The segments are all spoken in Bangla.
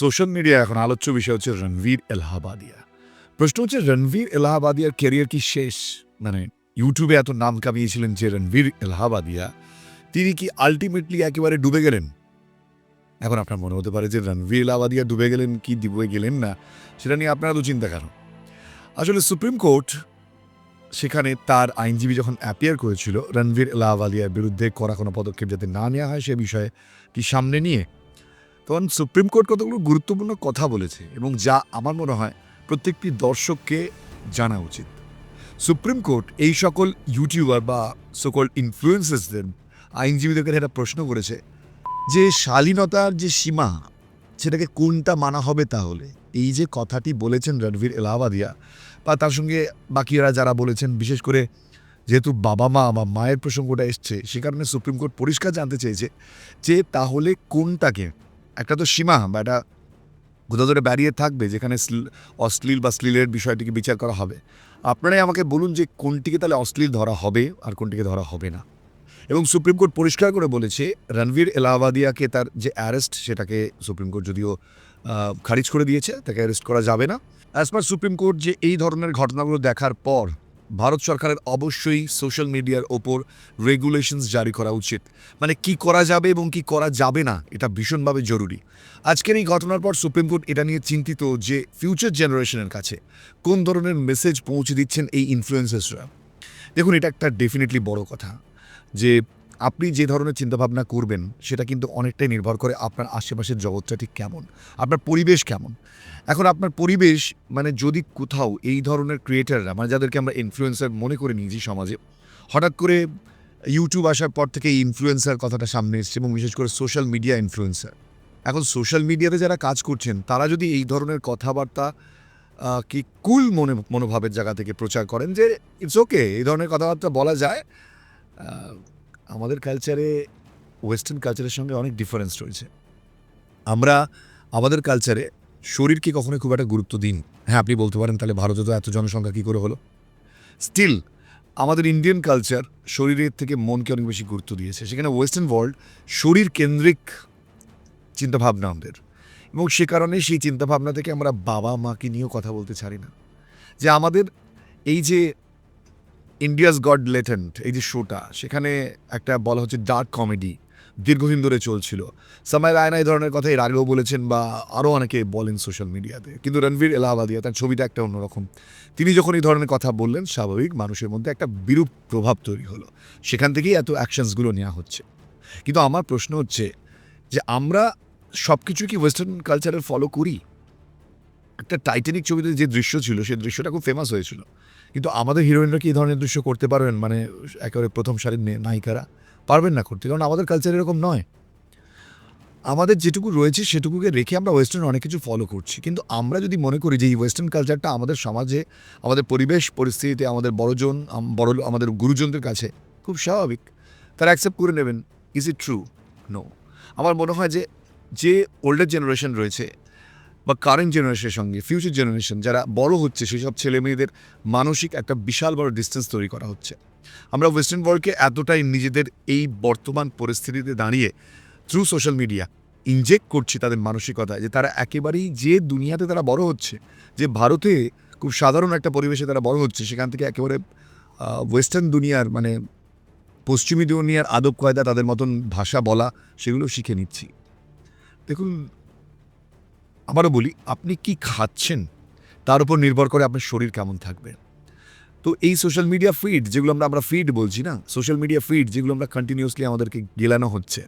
সোশ্যাল মিডিয়া এখন আলোচ্য বিষয় হচ্ছে রণবীর এলাহাবাদিয়া। প্রশ্ন হচ্ছে, রণবীর এলাহাবাদিয়ার ক্যারিয়ার কি শেষ? মানে ইউটিউবে এত নাম কামিয়েছিলেন যে রণবীর এলাহাবাদিয়া, তিনি কি আলটিমেটলি একেবারে ডুবে গেলেন? এখন আপনার মনে হতে পারে যে রণবীর এলাহাবাদিয়া ডুবে গেলেন কি ডুবে গেলেন না, সেটা নিয়ে আপনারা তো চিন্তা কারণ আসলে সুপ্রিম কোর্ট সেখানে তার আইনজীবী যখন অ্যাপিয়ার করেছিল, রণবীর এলাহাবাদিয়ার বিরুদ্ধে করা কোনো পদক্ষেপ যাতে না নেওয়া হয় সে বিষয়ে কি সামনে নিয়ে তখন সুপ্রিম কোর্ট কতগুলো গুরুত্বপূর্ণ কথা বলেছে এবং যা আমার মনে হয় প্রত্যেকটি দর্শককে জানা উচিত। সুপ্রিম কোর্ট এই সকল ইউটিউবার বা সকল ইনফ্লুয়েন্সার্সদের আইনজীবীদের কাছে একটা প্রশ্ন করেছে যে শালীনতার যে সীমা, সেটাকে কোনটা মানা হবে তাহলে? এই যে কথাটি বলেছেন রণবীর এলাহাবাদিয়া বা তার সঙ্গে বাকিরা যারা বলেছেন, বিশেষ করে যেহেতু বাবা মা বা মায়ের প্রসঙ্গটা এসছে, সে কারণে সুপ্রিম কোর্ট পরিষ্কার জানতে চেয়েছে যে তাহলে কোনটাকে একটা তো সীমা বা একটা কোথাও ধরে ব্যারিয়ার থাকবে যেখানে শ্লী- অশ্লীল বা শ্লীলের বিষয়টিকে বিচার করা হবে। আপনারাই আমাকে বলুন যে কোনটিকে তাহলে অশ্লীল ধরা হবে আর কোনটিকে ধরা হবে না। এবং সুপ্রিম কোর্ট পরিষ্কার করে বলেছে, রণবীর এলাহাবাদিয়াকে তার যে অ্যারেস্ট সেটাকে সুপ্রিম কোর্ট যদিও খারিজ করে দিয়েছে, তাকে অ্যারেস্ট করা যাবে না। অ্যাজ পার সুপ্রিম কোর্ট যে এই ধরনের ঘটনাগুলো দেখার পর ভারত সরকারের অবশ্যই সোশ্যাল মিডিয়ার ওপর রেগুলেশনস জারি করা উচিত। মানে কি করা যাবে এবং কি করা যাবে না, এটা ভীষণভাবে জরুরি। আজকের এই ঘটনার পর সুপ্রিম কোর্ট এটা নিয়ে চিন্তিত যে ফিউচার জেনারেশনের কাছে কোন ধরনের মেসেজ পৌঁছে দিচ্ছেন এই ইনফ্লুয়েন্সার্সরা দেখুন, এটা একটা ডেফিনেটলি বড় কথা যে আপনি যে ধরনের চিন্তাভাবনা করবেন, সেটা কিন্তু অনেকটাই নির্ভর করে আপনার আশেপাশের জগৎটা ঠিক কেমন, আপনার পরিবেশ কেমন। এখন আপনার পরিবেশ মানে যদি কোথাও এই ধরনের ক্রিয়েটাররা মানে যাদেরকে আমরা ইনফ্লুয়েন্সার মনে করে নিয়েছি সমাজে, হঠাৎ করে ইউটিউব আসার পর থেকে ইনফ্লুয়েন্সার কথাটা সামনে এসছে এবং বিশেষ করে সোশ্যাল মিডিয়া ইনফ্লুয়েন্সার এখন সোশ্যাল মিডিয়াতে যারা কাজ করছেন, তারা যদি এই ধরনের কথাবার্তা কি কুল মনে, মনোভাবের জায়গা থেকে প্রচার করেন যে ইটস ওকে এই ধরনের কথাবার্তা বলা যায়। আমাদের কালচারে ওয়েস্টার্ন কালচারের সঙ্গে অনেক ডিফারেন্স রয়েছে। আমরা আমাদের কালচারে শরীরকে কখনোই খুব একটা গুরুত্ব দিন হ্যাঁ আপনি বলতে পারেন, তাহলে ভারতে তো এত জনসংখ্যা কী করে হলো? স্টিল আমাদের ইন্ডিয়ান কালচার শরীরের থেকে মনকে অনেক বেশি গুরুত্ব দিয়েছে। সেখানে ওয়েস্টার্ন ওয়ার্ল্ড শরীর কেন্দ্রিক চিন্তাভাবনা আমাদের। এবং সে কারণে সেই চিন্তাভাবনা থেকে আমরা বাবা মাকে নিয়েও কথা বলতে ছাড়ি না। যে আমাদের এই যে ইন্ডিয়াস গড লেটেন্ট এই যে শোটা সেখানে একটা বলা হচ্ছে ডার্ক কমেডি দীর্ঘদিন ধরে চলছিল। সামাই রায়না এই ধরনের কথা এর আগেও বলেছেন বা আরও অনেকে বলেন সোশ্যাল মিডিয়াতে কিন্তু রণবীর এলাহাবাদিয়া তার ছবিটা একটা অন্যরকম। তিনি যখন এই ধরনের কথা বললেন, স্বাভাবিক মানুষের মধ্যে একটা বিরূপ প্রভাব তৈরি হলো। সেখান থেকেই এত অ্যাকশনসগুলো নেওয়া হচ্ছে। কিন্তু আমার প্রশ্ন হচ্ছে যে আমরা সব কিছু কি ওয়েস্টার্ন কালচারের ফলো করি? একটা টাইটানিক ছবিতে যে দৃশ্য ছিল সেই দৃশ্যটা খুব ফেমাস হয়েছিল। কিন্তু আমাদের হিরোইনরা কি ধরনের দৃশ্য করতে পারবেন? মানে একেবারে প্রথম সারির নায়িকারা পারবেন না করতে, কারণ আমাদের কালচার এরকম নয়। আমাদের যেটুকু রয়েছে সেটুকুকে রেখে আমরা ওয়েস্টার্ন অনেক কিছু ফলো করছি। কিন্তু আমরা যদি মনে করি যে এই ওয়েস্টার্ন কালচারটা আমাদের সমাজে, আমাদের পরিবেশ পরিস্থিতিতে, আমাদের বড়জন বড় আমাদের গুরুজনদের কাছে খুব স্বাভাবিক, তারা অ্যাকসেপ্ট করে নেবেন ইজ ইট ট্রু নো আমার মনে হয় যে যে ওল্ডার জেনারেশন রয়েছে বা কারেন্ট জেনারেশনের সঙ্গে ফিউচার জেনারেশন যারা বড় হচ্ছে সেই সব ছেলে মেয়েদের মানসিক একটা বিশাল বড় ডিস্টেন্স তৈরি করা হচ্ছে। আমরা ওয়েস্টার্ন ওয়ার্ল্ডকে এতটাই নিজেদের এই বর্তমান পরিস্থিতিতে দাঁড়িয়ে থ্রু সোশ্যাল মিডিয়া ইনজেক্ট করছি তাদের মানসিকতায়, যে তারা একেবারেই যে দুনিয়াতে তারা বড় হচ্ছে, যে ভারতে খুব সাধারণ একটা পরিবেশে তারা বড় হচ্ছে, সেখান থেকে একেবারে ওয়েস্টার্ন দুনিয়ার মানে পশ্চিমী দুনিয়ার আদব কয়দা তাদের মতন ভাষা বলা, সেগুলো শিখে নিচ্ছি। দেখুন আবারও বলি, আপনি কি খাচ্ছেন? তার উপর নির্ভর করে আপনার শরীর কেমন থাকবে। তো এই সোশ্যাল মিডিয়া ফিড যেগুলো আমরা আমরা ফিড বলছি না সোশ্যাল মিডিয়া ফিড যেগুলো আমরা কন্টিনিউসলি আমাদেরকে গেলানো হচ্ছে,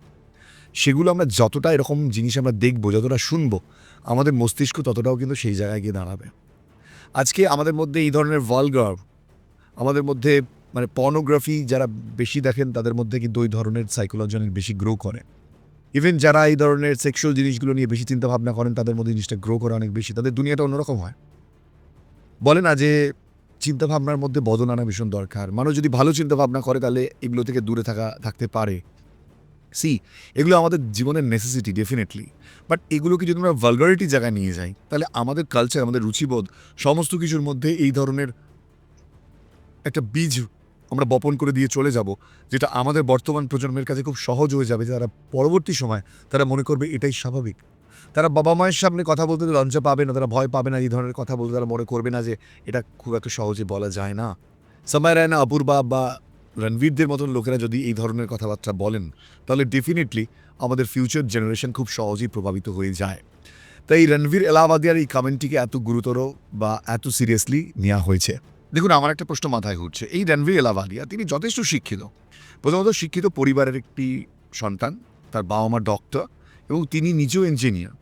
সেগুলো আমরা যতটা এরকম জিনিস আমরা দেখব, যতটা শুনব, আমাদের মস্তিষ্ক ততটাও কিন্তু সেই জায়গায় গিয়ে দাঁড়াবে। আজকে আমাদের মধ্যে এই ধরনের ভলগার আমাদের মধ্যে মানে পর্নোগ্রাফি যারা বেশি দেখেন, তাদের মধ্যে কিন্তু ওই ধরনের সাইকোলজি অনেক বেশি গ্রো করে। ইভেন যারা এই ধরনের সেক্সুয়াল জিনিসগুলো নিয়ে বেশি চিন্তা ভাবনা করেন, তাদের মধ্যে জিনিসটা গ্রো করে অনেক বেশি। তাদের দুনিয়াটা অন্যরকম হয়। বলে না যে চিন্তা ভাবনার মধ্যে বদল আনা ভীষণ দরকার। মানুষ যদি ভালো চিন্তা ভাবনা করে, তাহলে এগুলো থেকে দূরে থাকা, থাকতে পারে। সি এগুলো আমাদের জীবনের নেসেসিটি ডেফিনেটলি বাট এগুলোকে যদি আমরা ভালগারিটি জায়গায় নিয়ে যাই, তাহলে আমাদের কালচার আমাদের রুচিবোধ সমস্ত কিছুর মধ্যে এই ধরনের একটা বীজ আমরা বপন করে দিয়ে চলে যাব, যেটা আমাদের বর্তমান প্রজন্মের কাছে খুব সহজ হয়ে যাবে, যারা পরবর্তী সময় তারা মনে করবে এটাই স্বাভাবিক। তারা বাবা মায়ের সামনে কথা বলতে লজ্জা পাবে না, তারা ভয় পাবে না, এই ধরনের কথা বলতে তারা মনে করবে না যে এটা খুব একটা সহজে বলা যায় না। সময় রায় না অপূর্বা বা রণবীরদের মতন লোকেরা যদি এই ধরনের কথাবার্তা বলেন, তাহলে ডেফিনেটলি আমাদের ফিউচার জেনারেশন খুব সহজেই প্রভাবিত হয়ে যায়। তাই রণবীর এলাহাবাদিয়ার এই কমেন্টটিকে এত গুরুতর বা এত সিরিয়াসলি নেওয়া হয়েছে। দেখুন, আমার একটা প্রশ্ন মাথায় ঘুরছে। এই রণবীর এলাহাবাদিয়া তিনি যথেষ্ট শিক্ষিত। প্রথমত শিক্ষিত পরিবারের একটি সন্তান, তার বাবা মা ডক্টর এবং তিনি নিজেও ইঞ্জিনিয়ার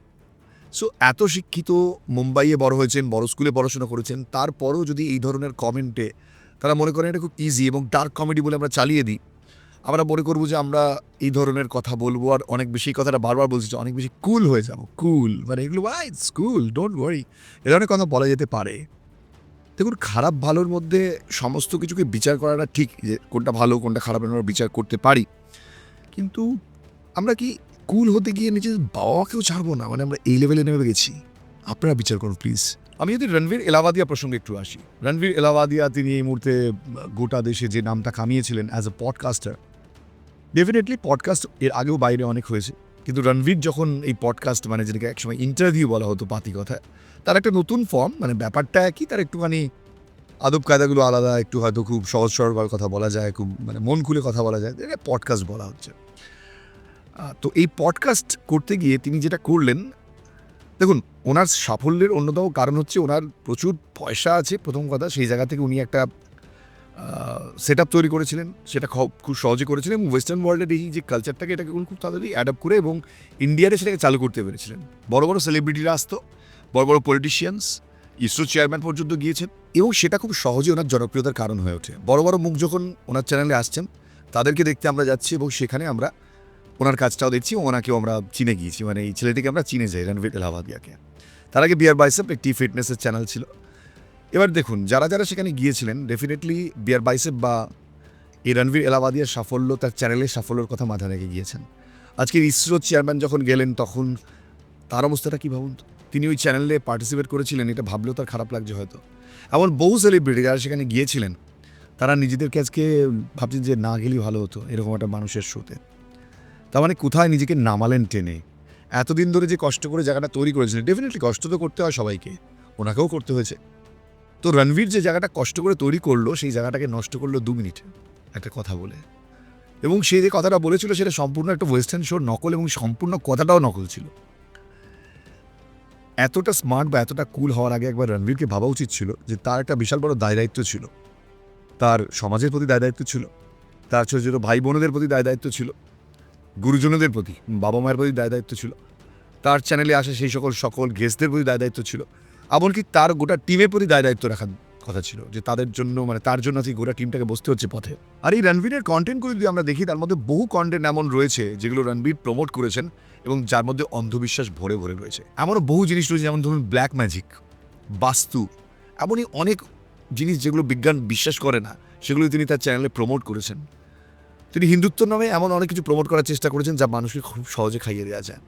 সো এত শিক্ষিত মুম্বাইয়ে বড় হয়েছেন, বড় স্কুলে পড়াশোনা করেছেন, তারপরও যদি এই ধরনের কমেন্টে তারা মনে করেন এটা খুব ইজি এবং ডার্ক কমেডি বলে আমরা চালিয়ে দিই, আমরা মনে করব যে আমরা এই ধরনের কথা বলব আর অনেক বেশি কথাটা বারবার বলছি যে অনেক বেশি কুল হয়ে যাব। কুল মানে এগুলো ভাই কুল ডোন্ট ওয়ারি এ ধরনের কথা বলা যেতে পারে। দেখুন, খারাপ ভালোর মধ্যে সমস্ত কিছুকে বিচার করাটা ঠিক যে কোনটা ভালো, কোনটা খারাপ আমরা বিচার করতে পারি। কিন্তু আমরা কি কুল হতে গিয়ে নিজের বাবা মাকেও ছাড়বো না? মানে আমরা এই লেভেলে নেমে গেছি। আপনারা বিচার করুন প্লিজ আমি যদি রণবীর এলাহাবাদিয়া প্রসঙ্গে একটু আসি। রণবীর এলাহাবাদিয়া তিনি এই মুহূর্তে গোটা দেশে যে নামটা কামিয়েছিলেন as a podcaster definitely podcast এর আগেও বাইরে অনেক হয়েছে। কিন্তু রণবীর যখন এই পডকাস্ট মানে যেটাকে একসময় ইন্টারভিউ বলা হতো পাতি কথা তার একটা নতুন ফর্ম মানে ব্যাপারটা একই, তার একটুখানি আদব কায়দাগুলো আলাদা, একটু হয়তো খুব সহজ সরলভাবে কথা বলা যায়, খুব মানে মন খুলে কথা বলা যায়, এটা পডকাস্ট বলা হচ্ছে। তো এই পডকাস্ট করতে গিয়ে তিনি যেটা করলেন, দেখুন, ওনার সাফল্যের অন্যতম কারণ হচ্ছে ওনার প্রচুর পয়সা আছে, প্রথম কথা, সেই জায়গা থেকে উনি একটা সেট আপ তৈরি করেছিলেন, সেটা খ- খুব সহজে করেছিলেন এবং ওয়েস্টার্ন ওয়ার্ল্ডের এই যে কালচারটাকে এটাকে খুব তাড়াতাড়ি অ্যাডাপ্ট করে এবং ইন্ডিয়াতে সেটাকে চালু করতে পেরেছিলেন। বড় বড় সেলিব্রিটিরা আসতো, বড় বড় পলিটিশিয়ানস ইসরো চেয়ারম্যান পর্যন্ত গিয়েছেন এবং সেটা খুব সহজে ওনার জনপ্রিয়তার কারণ হয়ে ওঠে। বড় বড় মুখ যখন ওনার চ্যানেলে আসছেন, তাদেরকে দেখতে আমরা যাচ্ছি এবং সেখানে আমরা ওনার কাজটাও দেখছি ওনাকেও আমরা চিনে গিয়েছি। মানে এই ছেলেটিকে আমরা চিনে যাই, রণবীর এলাহাবাদিয়াকে। তার আগে বিয়ার বাইসেপ একটি ফিটনেসের চ্যানেল ছিল। এবার দেখুন, যারা যারা সেখানে গিয়েছিলেন ডেফিনেটলি বিয়ার বাইসেপ বা এই রণবীর এলাহাবাদিয়ার সাফল্য তার চ্যানেলের সাফল্যের কথা মাথা রেখে গিয়েছেন। আজকের ইসরো চেয়ারম্যান যখন গেলেন, তখন তার অবস্থাটা কী ভাবুন? তিনি ওই চ্যানেলে পার্টিসিপেট করেছিলেন, এটা ভাবলেও তার খারাপ লাগছে হয়তো। এমন বহু সেলিব্রিটি যারা সেখানে গিয়েছিলেন, তারা নিজেদেরকে আজকে ভাবছেন যে না গেলেই ভালো হতো, এরকম একটা মানুষের শোতে তার মানে কোথায় নিজেকে নামালেন টেনে? এতদিন ধরে যে কষ্ট করে জায়গাটা তৈরি করেছিলেন ডেফিনেটলি কষ্ট তো করতে হয় সবাইকে, ওনাকেও করতে হয়েছে। তো রণবীর যে জায়গাটা কষ্ট করে তৈরি করল, সেই জায়গাটাকে নষ্ট করল দু মিনিট, একটা কথা বলে। এবং সে যে কথাটা বলেছিল, সেটা সম্পূর্ণ একটা ওয়েস্টার্ন শোর নকল এবং সম্পূর্ণ কথাটাও নকল ছিল। এতটা স্মার্ট বা এতটা কুল হওয়ার আগে একবার রণবীরকে ভাবা উচিত ছিল যে তার একটা বিশাল বড় দায় দায়িত্ব ছিল। তার সমাজের প্রতি দায় দায়িত্ব ছিল। তার ছোটো ছোটো ভাই বোনেদের প্রতি দায় দায়িত্ব ছিল। গুরুজনদের প্রতি বাবা মায়ের প্রতি দায় দায়িত্ব ছিল। তার চ্যানেলে আসা সেই সকল সকল গেস্টদের প্রতি দায় দায়িত্ব ছিল। এমনকি তার গোটা টিমের প্রতি দায় দায়িত্ব রাখার কথা ছিল, যে তাদের জন্য মানে তার জন্য আজকে গোটা টিমটাকে বসতে হচ্ছে পথে। আর এই রণবীরের কন্টেন্টগুলো যদি আমরা দেখি, তার মধ্যে বহু কন্টেন্ট এমন রয়েছে, যেগুলো রণবীর প্রমোট করেছেন এবং যার মধ্যে অন্ধবিশ্বাস ভরে ভরে রয়েছে। এমনও বহু জিনিস রয়েছে, যেমন ধরুন ব্ল্যাক ম্যাজিক বাস্তু, এমনই অনেক জিনিস যেগুলো বিজ্ঞান বিশ্বাস করে না, সেগুলো তিনি তার চ্যানেলে প্রমোট করেছেন। তিনি হিন্দুত্ব নামে এমন অনেক কিছু প্রমোট করার চেষ্টা করেছেন, যা মানুষকে খুব সহজে খাইয়ে দেওয়া যায়।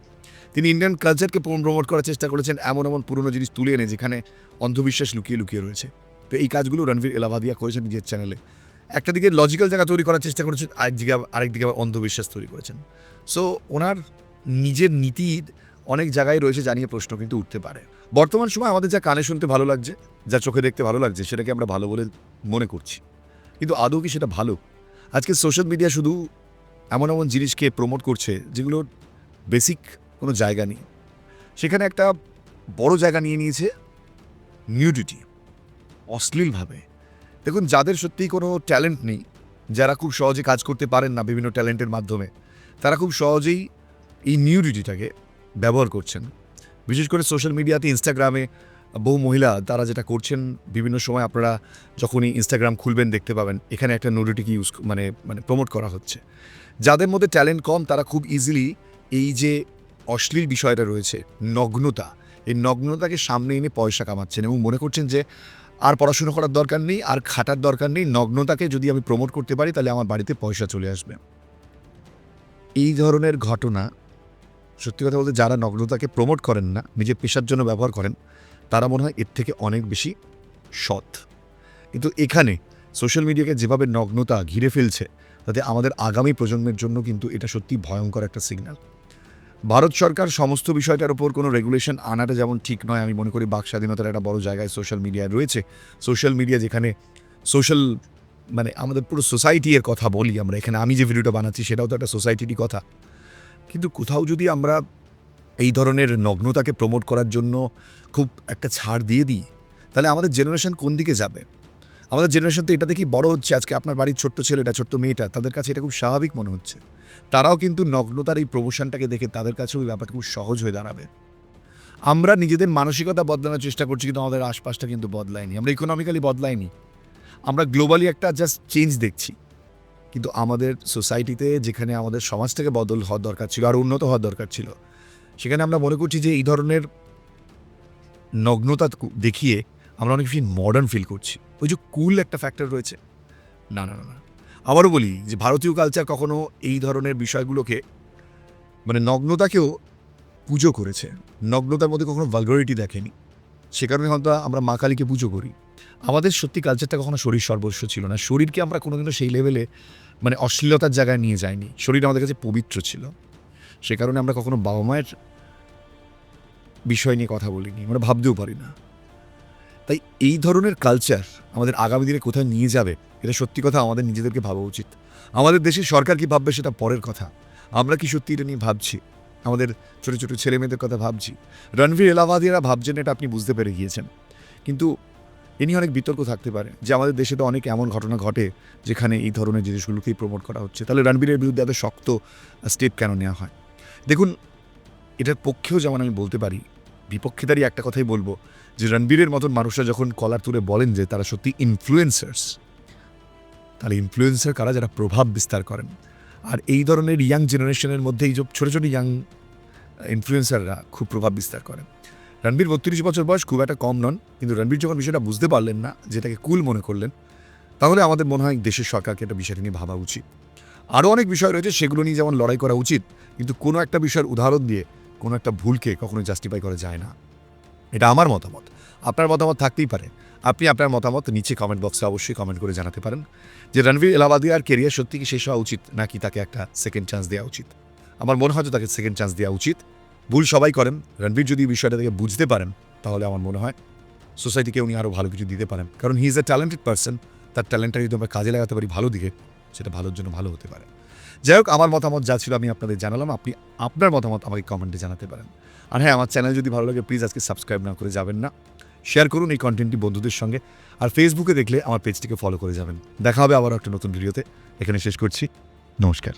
তিনি ইন্ডিয়ান কালচারকে প্রমোট করার চেষ্টা করেছেন এমন এমন পুরনো জিনিস তুলে এনে যেখানে অন্ধবিশ্বাস লুকিয়ে লুকিয়ে রয়েছে। তো এই কাজগুলো রণবীর এলাহাবাদিয়া করেছেন নিজের চ্যানেলে একটা দিকে লজিক্যাল জায়গা তৈরি করার চেষ্টা করেছেন, আরেক দিকে আরেক দিকে আবার অন্ধবিশ্বাস তৈরি করেছেন। সো ওনার নিজের নীতির অনেক জায়গায় রয়েছে জানিয়ে প্রশ্ন কিন্তু উঠতে পারে। বর্তমান সময় আমাদের যা কানে শুনতে ভালো লাগছে, যা চোখে দেখতে ভালো লাগছে, সেটাকে আমরা ভালো বলে মনে করছি। কিন্তু আদৌ কি সেটা ভালো? আজকে সোশ্যাল মিডিয়া শুধু এমন এমন জিনিসকে প্রমোট করছে যেগুলোর বেসিক কোনো জায়গা নেই। সেখানে একটা বড় জায়গা নিয়ে নিয়েছে নিউডিটি অশ্লীলভাবে। দেখুন, যাদের সত্যিই কোনো ট্যালেন্ট নেই, যারা খুব সহজে কাজ করতে পারেন না বিভিন্ন ট্যালেন্টের মাধ্যমে, তারা খুব সহজেই এই নিউডিটিটাকে ব্যবহার করছেন। বিশেষ করে সোশ্যাল মিডিয়াতে ইনস্টাগ্রামে বহু মহিলা, তারা যেটা করছেন, বিভিন্ন সময় আপনারা যখনই ইনস্টাগ্রাম খুলবেন, দেখতে পাবেন, এখানে একটা নুডিটিকে ইউজ মানে মানে প্রমোট করা হচ্ছে। যাদের মধ্যে ট্যালেন্ট কম, তারা খুব ইজিলি এই যে অশ্লীল বিষয়টা রয়েছে, নগ্নতা। এই নগ্নতাকে সামনে এনে পয়সা কামাচ্ছেন এবং মনে করছেন যে আর পড়াশুনো করার দরকার নেই, আর খাটার দরকার নেই, নগ্নতাকে যদি আমি প্রমোট করতে পারি তাহলে আমার বাড়িতে পয়সা চলে আসবে। এই ধরনের ঘটনা, সত্যি কথা বলতে যারা নগ্নতাকে প্রমোট করেন না, নিজের পেশার জন্য ব্যবহার করেন, তারা মনে হয় এর থেকে অনেক বেশি সৎ। কিন্তু এখানে সোশ্যাল মিডিয়াকে যেভাবে নগ্নতা ঘিরে ফেলছে, তাতে আমাদের আগামী প্রজন্মের জন্য কিন্তু এটা সত্যি ভয়ঙ্কর একটা সিগন্যাল ভারত সরকার সমস্ত বিষয়টার উপর কোনো রেগুলেশন আনাটা যেমন ঠিক নয়, আমি মনে করি বাক স্বাধীনতার একটা বড় জায়গায় সোশ্যাল মিডিয়ায় রয়েছে। সোশ্যাল মিডিয়া যেখানে সোশ্যাল মানে আমাদের পুরো সোসাইটি এর কথা বলি আমরা, এখানে আমি যে ভিডিওটা বানাচ্ছি সেটাও তো একটা সোসাইটিরই কথা। কিন্তু কোথাও যদি আমরা এই ধরনের নগ্নতাকে প্রমোট করার জন্য খুব একটা ছাড় দিয়ে দিই, তাহলে আমাদের জেনারেশন কোন দিকে যাবে? আমাদের জেনারেশন তো এটা দেখি বড় হচ্ছে, আজকে আপনার বাড়ির ছোট্ট ছেলেটা, ছোট্ট মেয়েটা, তাদের কাছে এটা খুব স্বাভাবিক মনে হচ্ছে। তারাও কিন্তু নগ্নতার এই প্রমোশনটাকে দেখে তাদের কাছেও এই ব্যাপারটা খুব সহজ হয়ে দাঁড়াবে। আমরা নিজেদের মানসিকতা বদলানোর চেষ্টা করছি, কিন্তু আমাদের আশপাশটা কিন্তু বদলায়নি। আমরা ইকোনমিক্যালি বদলাইনি আমরা গ্লোবালি একটা জাস্ট চেঞ্জ দেখছি। কিন্তু আমাদের সোসাইটিতে যেখানে আমাদের সমাজটাকে বদল হওয়ার দরকার ছিল আর উন্নত হওয়ার দরকার ছিল, সেখানে আমরা মনে করছি যে এই ধরনের নগ্নতা দেখিয়ে আমরা অনেক বেশি মডার্ন ফিল করছি। ওই যে কুল একটা ফ্যাক্টর রয়েছে। না না না না। আবারও বলি যে ভারতীয় কালচার কখনো এই ধরনের বিষয়গুলোকে মানে নগ্নতাকেও পুজো করেছে। নগ্নতার মধ্যে কখনো ভালগারিটি দেখেনি। সে কারণে হয়তো আমরা মা কালীকে পুজো করি। আমাদের সত্যি কালচারটা কখনো শরীর সর্বস্ব ছিল না। শরীরকে আমরা কোনোদিনও সেই লেভেলে মানে অশ্লীলতার জায়গায় নিয়ে যাইনি। শরীর আমাদের কাছে পবিত্র ছিল। সে কারণে আমরা কখনো বাবা মায়ের বিষয় নিয়ে কথা বলিনি। আমরা ভাবতেও পারি না। তাই এই ধরনের কালচার আমাদের আগামী দিনে কোথায় নিয়ে যাবে এটা সত্যি কথা, আমাদের নিজেদেরকে ভাবা উচিত। আমাদের দেশের সরকার কি ভাববে সেটা পরের কথা। আমরা কি সত্যি এটা নিয়ে ভাবছি? আমাদের ছোটো ছোটো ছেলে মেয়েদের কথা ভাবছি। রণবীর এলাহাবাদীরা ভাবছেন এটা আপনি বুঝতে পেরে গিয়েছেন। কিন্তু এ নিয়ে অনেক বিতর্ক থাকতে পারে যে আমাদের দেশে তো অনেক এমন ঘটনা ঘটে যেখানে এই ধরনের জিনিসগুলোকেই প্রমোট করা হচ্ছে। তাহলে রণবীরের বিরুদ্ধে এত শক্ত স্টেপ কেন নেওয়া হয়? দেখুন, এটার পক্ষেও যেমন আমি বলতে পারি, বিপক্ষেদারই একটা কথাই বলব যে রণবীরের মতন মানুষরা যখন কলার তুলে বলেন যে তারা সত্যি ইনফ্লুয়েন্সার্স তাহলে ইনফ্লুয়েন্সার কারা যারা প্রভাব বিস্তার করেন? আর এই ধরনের ইয়াং জেনারেশনের মধ্যে এই যে ছোটো ছোটো ইয়াং ইনফ্লুয়েন্সাররা খুব প্রভাব বিস্তার করেন। রণবীর বত্রিশ বছর বয়স খুব একটা কম নন, কিন্তু রণবীর যখন বিষয়টা বুঝতে পারলেন না, যেটাকে কুল মনে করলেন, তাহলে আমাদের মনে হয় দেশের সরকারকে একটা বিষয়টা নিয়ে ভাবা উচিত। আরও অনেক বিষয় রয়েছে সেগুলো নিয়ে যেমন লড়াই করা উচিত, কিন্তু কোনো একটা বিষয়ের উদাহরণ দিয়ে কোনো একটা ভুলকে কখনো জাস্টিফাই করা যায় না। এটা আমার মতামত। আপনার মতামত থাকতেই পারে। আপনি আপনার মতামত নিচে কমেন্ট বক্সে অবশ্যই কমেন্ট করে জানাতে পারেন যে রণবীর এলাহাবাদিয়ার কেরিয়ার সত্যি কি শেষ হওয়া উচিত নাকি তাকে একটা সেকেন্ড চান্স দেওয়া উচিত? আমার মনে হয় তাকে সেকেন্ড চান্স দেওয়া উচিত। ভুল সবাই করেন। রণবীর যদি বিষয়টা থেকে বুঝতে পারেন, তাহলে আমার মনে হয় সোসাইটিকে উনি আরও ভালো কিছু দিতে পারেন। কারণ he is a talented person তার ট্যালেন্টটা যদি আমরা কাজে লাগাতে পারি ভালো দিকে, সেটা ভালোর জন্য ভালো হতে পারে। যাই হোক, আমার মতামত যা ছিল আমি আপনাদের জানালাম। আপনি আপনার মতামত আমাকে কমেন্টে জানাতে পারেন। আর হ্যাঁ আমার চ্যানেল যদি ভালো লাগে প্লিজ আজকে সাবস্ক্রাইব না করে যাবেন না। শেয়ার করুন এই কন্টেন্টটি বন্ধুদের সঙ্গে আর ফেসবুকে দেখলে আমার পেজটিকে ফলো করে যাবেন। দেখা হবে আবার একটা নতুন ভিডিওতে এখানে শেষ করছি। নমস্কার।